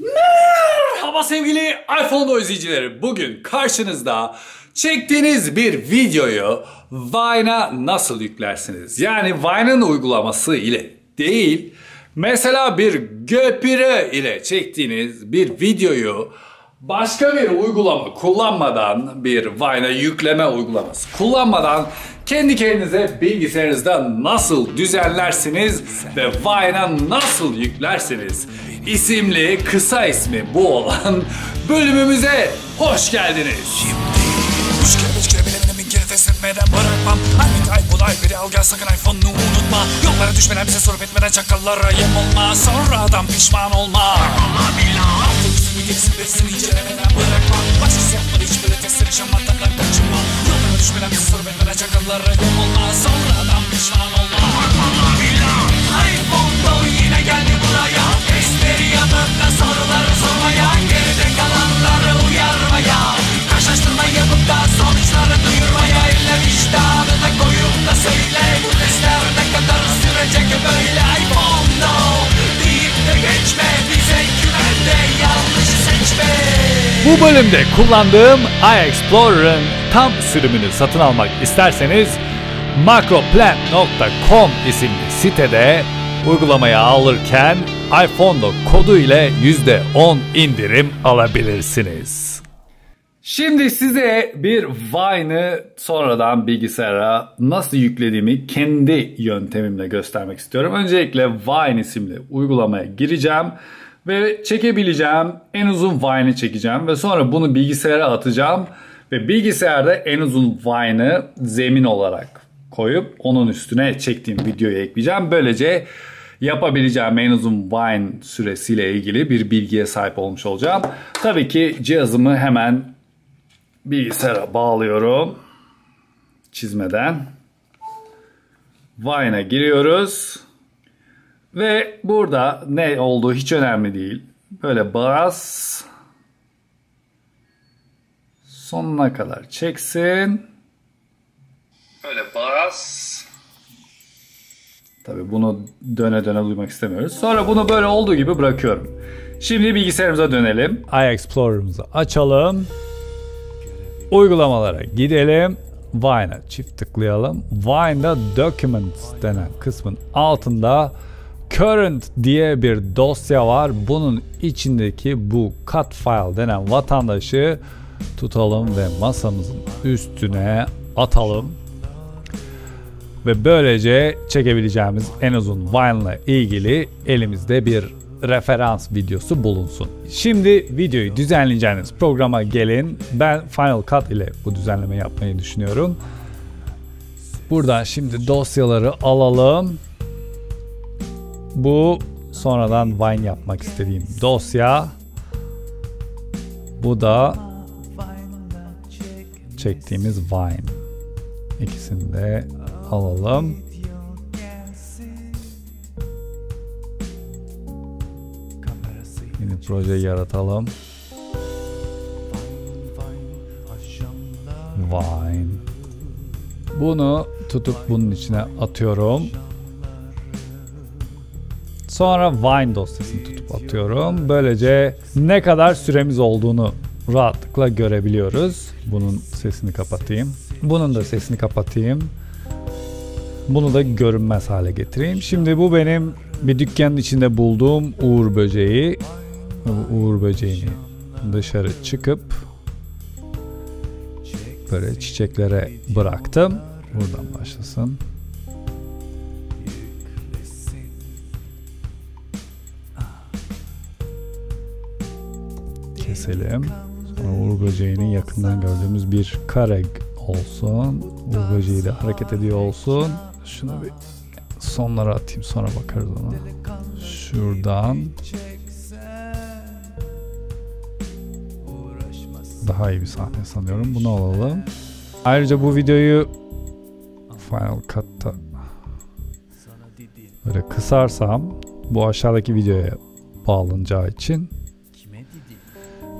Merhaba sevgili iPhone izleyicileri. Bugün karşınızda çektiğiniz bir videoyu Vine'a nasıl yüklersiniz? Yani Vine'ın uygulaması ile değil, mesela bir GoPro ile çektiğiniz bir videoyu başka bir uygulama kullanmadan bir Vine'a yükleme uygulaması kullanmadan kendi kendinize bilgisayarınızda nasıl düzenlersiniz ve Vine'a nasıl yüklersiniz? İsimli kısa ismi bu olan bölümümüze hoş geldiniz. Üç kere beş kere bile bile bin kere test etmeden bırakmam? Hangi kaybolay biri al gel sakın iPhone'unu unutma. Yollara düşmeden bize sorup etmeden çakallara yem olma. Sonradan pişman olma. Altın üstünü gerisi besin incelemeden bırakmam Başkası yapmadı hiçbir testleri şamatlardan kaçınmam Yollara düşmeden bize sorup yem olma Sonradan pişman olma iPhone'da yine geldi buraya. Testleri yapıp da soruları sormaya Geride kalanları uyarmaya. Karşılaştırma yapıp da sonuçları duyurmaya. Elle vicdanı da koyup da söyle Bu testler ne kadar sürecek böyle? iPhone'da Deyip de geçme bize güvende yanlışı seçme. Bu bölümde kullandığım iExplorer'ın tam sürümünü satın almak isterseniz macroplan.com isimli sitede uygulamayı alırken iPhone'da kodu ile %10 indirim alabilirsiniz. Şimdi size bir Vine'ı sonradan bilgisayara nasıl yüklediğimi kendi yöntemimle göstermek istiyorum. Öncelikle Vine isimli uygulamaya gireceğim ve çekebileceğim en uzun Vine'i çekeceğim ve sonra bunu bilgisayara atacağım ve bilgisayarda en uzun Vine'ı zemin olarak koyup onun üstüne çektiğim videoyu ekleyeceğim. Böylece yapabileceğim en uzun Vine süresiyle ilgili bir bilgiye sahip olmuş olacağım. Tabii ki cihazımı hemen bilgisayara bağlıyorum. Çizmeden. Vine'a giriyoruz. Ve burada ne olduğu hiç önemli değil. Böyle bas. Sonuna kadar çeksin. Böyle bas. Tabii bunu döne döne duymak istemiyoruz. Sonra bunu böyle olduğu gibi bırakıyorum. Şimdi bilgisayarımıza dönelim. iExplorer'ımızı açalım. Uygulamalara gidelim. Vine'a çift tıklayalım. Vine'da Documents denen kısmın altında Current diye bir dosya var. Bunun içindeki bu cut file denen vatandaşı tutalım ve masamızın üstüne atalım. Ve böylece çekebileceğimiz en uzun Vine'la ilgili elimizde bir referans videosu bulunsun. Şimdi videoyu düzenleyeceğiniz programa gelin. Ben Final Cut ile bu düzenleme yapmayı düşünüyorum. Buradan şimdi dosyaları alalım. Bu sonradan Vine yapmak istediğim dosya. Bu da çektiğimiz Vine. İkisini de alalım. Yeni proje yaratalım. Vine. Bunu tutup bunun içine atıyorum. Sonra Vine dosyasını tutup atıyorum. Böylece ne kadar süremiz olduğunu rahatlıkla görebiliyoruz. Bunun sesini kapatayım. Bunun da sesini kapatayım. Bunu da görünmez hale getireyim. Şimdi bu benim bir dükkanın içinde bulduğum uğur böceği. Uğur böceğini dışarı çıkıp böyle çiçeklere bıraktım. Buradan başlasın. Keselim. Uğur böceğinin yakından gördüğümüz bir kare olsun. Böceği de hareket ediyor olsun. Şunu bir sonlara atayım sonra bakarız ona. Şuradan daha iyi bir sahne sanıyorum. Bunu alalım. Ayrıca bu videoyu Final Cut'ta böyle kısarsam bu aşağıdaki videoya bağlanacağı için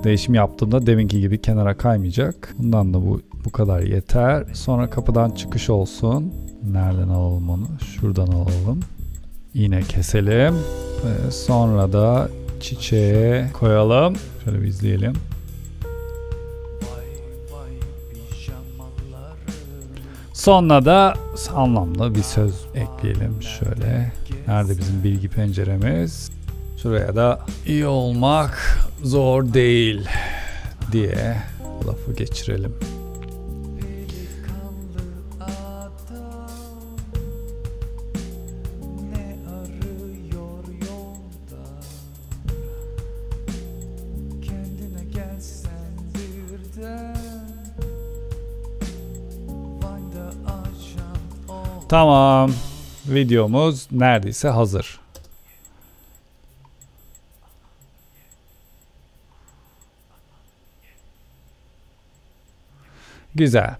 değişim yaptığımda deminki gibi kenara kaymayacak. Bundan da bu bu kadar yeter. Sonra kapıdan çıkış olsun. Nereden alalım onu? Şuradan alalım. Yine keselim. Ve sonra da çiçeğe koyalım. Şöyle bir izleyelim. Sonra da anlamlı bir söz ekleyelim şöyle. Nerede bizim bilgi penceremiz? Şuraya da iyi olmak zor değil diye lafı geçirelim. Tamam. Videomuz neredeyse hazır. Güzel.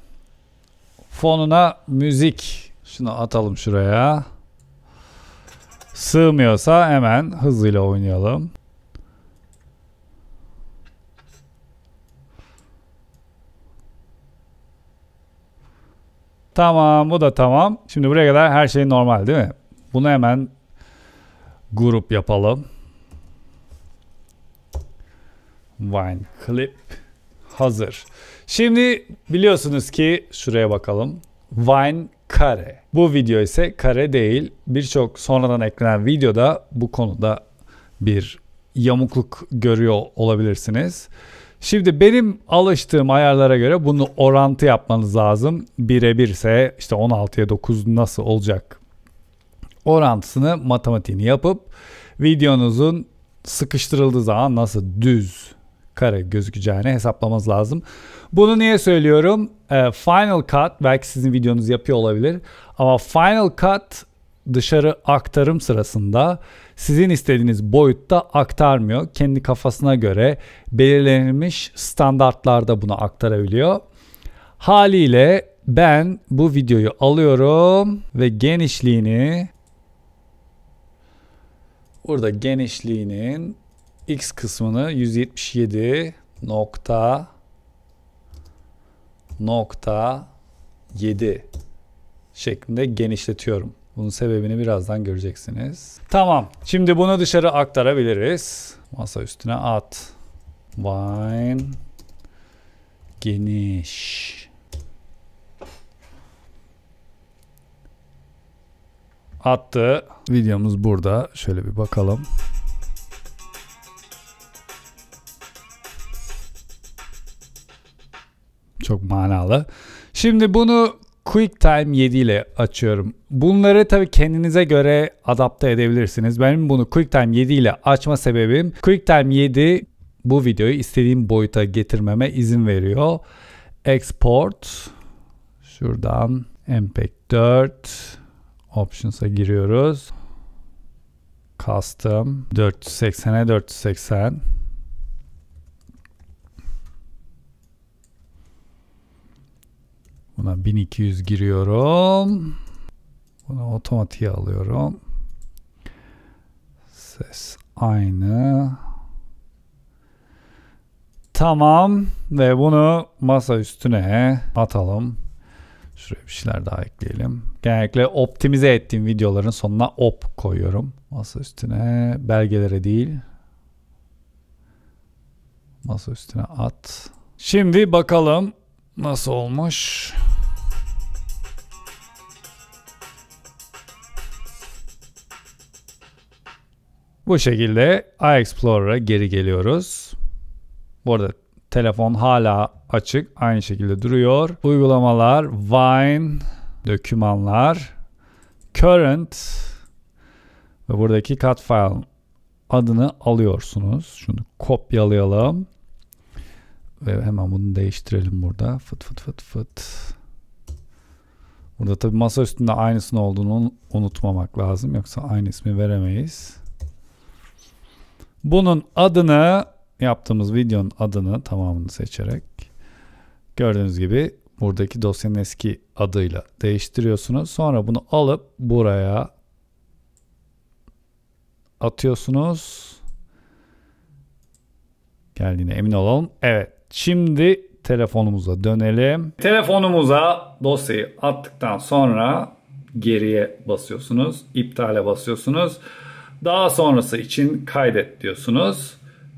Fonuna müzik. Şunu atalım şuraya. Sığmıyorsa hemen hızıyla oynayalım. Tamam bu da tamam. Şimdi buraya kadar her şey normal değil mi? Bunu hemen grup yapalım. Wine clip hazır. Şimdi biliyorsunuz ki şuraya bakalım. Vine kare. Bu video ise kare değil. Birçok sonradan eklenen videoda bu konuda bir yamukluk görüyor olabilirsiniz. Şimdi benim alıştığım ayarlara göre bunu orantı yapmanız lazım. Birebir ise işte 16'ya 9 nasıl olacak? Orantısını matematiğini yapıp videonuzun sıkıştırıldığı zaman nasıl düz kare gözükeceğini hesaplamanız lazım. Bunu niye söylüyorum? Ee, Final Cut belki sizin videonuz yapıyor olabilir ama Final Cut dışarı aktarım sırasında sizin istediğiniz boyutta aktarmıyor. Kendi kafasına göre belirlenmiş standartlarda bunu aktarabiliyor. Haliyle ben bu videoyu alıyorum ve genişliğini burada genişliğinin x kısmını 177 nokta nokta 7 şeklinde genişletiyorum. Bunun sebebini birazdan göreceksiniz. Tamam. Şimdi bunu dışarı aktarabiliriz. Masa üstüne at. Wine geniş. Attı. Videomuz burada. Şöyle bir bakalım. Çok manalı. Şimdi bunu QuickTime 7 ile açıyorum. Bunları tabii kendinize göre adapte edebilirsiniz. Benim bunu QuickTime 7 ile açma sebebim QuickTime 7 bu videoyu istediğim boyuta getirmeme izin veriyor. Export şuradan MPEG 4 Options'a giriyoruz. Custom 480'e 480 Buna 1200 giriyorum. Bunu otomatiğe alıyorum. Ses aynı. Tamam ve bunu masa üstüne atalım. Şuraya bir şeyler daha ekleyelim. Genellikle optimize ettiğim videoların sonuna op koyuyorum. Masa üstüne belgelere değil. Masa üstüne at. Şimdi bakalım nasıl olmuş. Bu şekilde iExplorer'a geri geliyoruz. Bu arada telefon hala açık. Aynı şekilde duruyor. Uygulamalar, Vine, dokümanlar, Current ve buradaki cut file adını alıyorsunuz. Şunu kopyalayalım. Ve hemen bunu değiştirelim burada. Fıt fıt fıt fıt. Burada tabi masa üstünde aynısının olduğunu unutmamak lazım. Yoksa aynı ismi veremeyiz. Bunun adını yaptığımız videonun adını tamamını seçerek gördüğünüz gibi buradaki dosyanın eski adıyla değiştiriyorsunuz. Sonra bunu alıp buraya atıyorsunuz. Geldiğine emin olalım. Evet. Şimdi telefonumuza dönelim. Telefonumuza dosyayı attıktan sonra geriye basıyorsunuz. iptale basıyorsunuz. Daha sonrası için kaydet diyorsunuz.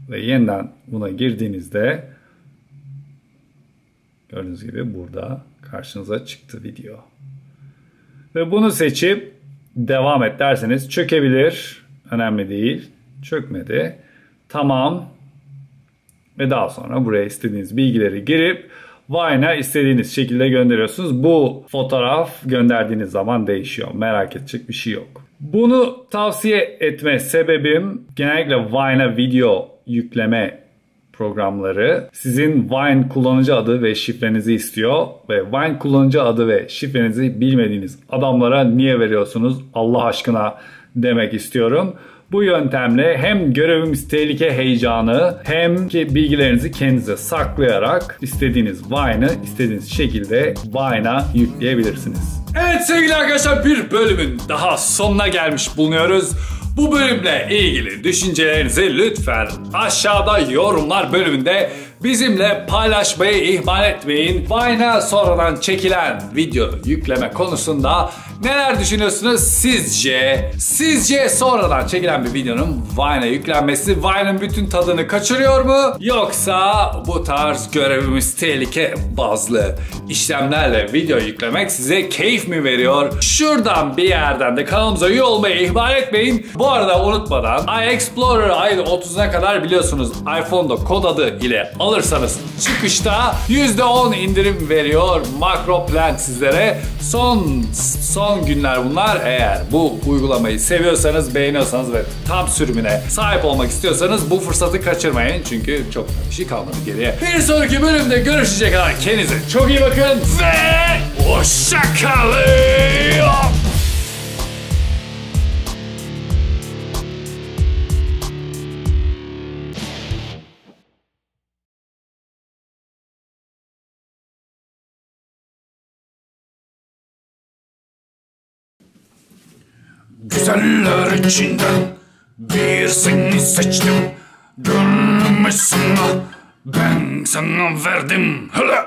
Ve yeniden buna girdiğinizde gördüğünüz gibi burada karşınıza çıktı video. Ve bunu seçip devam et derseniz çökebilir. Önemli değil. Çökmedi. Tamam. Ve daha sonra buraya istediğiniz bilgileri girip Vine'a istediğiniz şekilde gönderiyorsunuz. Bu fotoğraf gönderdiğiniz zaman değişiyor. Merak edecek bir şey yok. Bunu tavsiye etme sebebim genellikle Vine'a video yükleme programları sizin Vine kullanıcı adı ve şifrenizi istiyor ve Vine kullanıcı adı ve şifrenizi bilmediğiniz adamlara niye veriyorsunuz Allah aşkına demek istiyorum. Bu yöntemle hem görevimiz tehlike heyecanı hem ki bilgilerinizi kendinize saklayarak istediğiniz Vine'ı istediğiniz şekilde Vine'a yükleyebilirsiniz. Evet sevgili arkadaşlar bir bölümün daha sonuna gelmiş bulunuyoruz. Bu bölümle ilgili düşüncelerinizi lütfen aşağıda yorumlar bölümünde bizimle paylaşmayı ihmal etmeyin. Vine'a sonradan çekilen video yükleme konusunda neler düşünüyorsunuz sizce? Sizce sonradan çekilen bir videonun Vine'a yüklenmesi Vine'ın bütün tadını kaçırıyor mu? Yoksa bu tarz görevimiz tehlike bazlı işlemlerle video yüklemek size keyif mi veriyor? Şuradan bir yerden de kanalımıza üye olmayı ihmal etmeyin. Bu arada unutmadan iExplorer ayın 30'una kadar biliyorsunuz iPhone'da kod adı ile alırsanız çıkışta %10 indirim veriyor Macro Plan sizlere. Son son günler bunlar. Eğer bu uygulamayı seviyorsanız, beğeniyorsanız ve tam sürümüne sahip olmak istiyorsanız bu fırsatı kaçırmayın. Çünkü çok bir şey kalmadı geriye. Bir sonraki bölümde görüşecek kadar kendinize çok iyi bakın ve hoşçakalın. Güzeller içinden bir seni seçtim. Gönlümü sana ben sana verdim. Hele